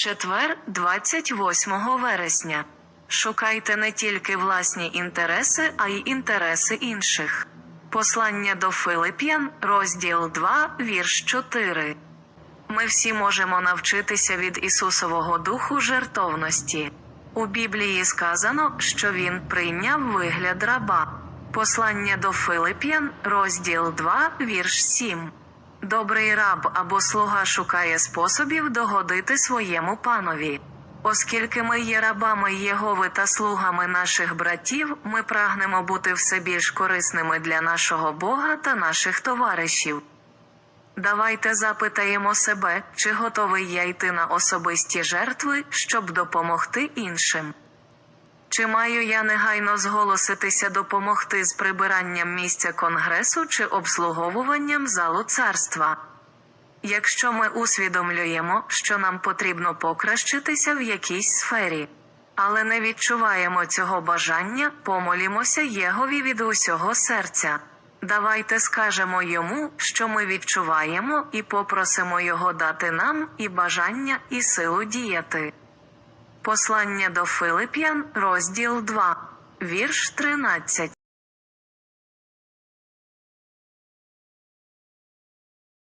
Четвер, 28 вересня. Шукайте не тільки власні інтереси, а й інтереси інших. Послання до Филип'ян, розділ 2, вірш 4. Ми всі можемо навчитися від Ісусового духу жертовності. У Біблії сказано, що Він прийняв вигляд раба. Послання до Филип'ян, розділ 2, вірш 7. Добрий раб або слуга шукає способів догодити своєму панові. Оскільки ми є рабами Єгови та слугами наших братів, ми прагнемо бути все більш корисними для нашого Бога та наших товаришів. Давайте запитаємо себе, чи готовий я йти на особисті жертви, щоб допомогти іншим. Чи маю я негайно зголоситися допомогти з прибиранням місця конгресу чи обслуговуванням залу царства? Якщо ми усвідомлюємо, що нам потрібно покращитися в якійсь сфері, але не відчуваємо цього бажання, помолімося Єгові від усього серця. Давайте скажемо йому, що ми відчуваємо, і попросимо його дати нам і бажання, і силу діяти. Послання до Филип'ян, розділ 2, вірш 13.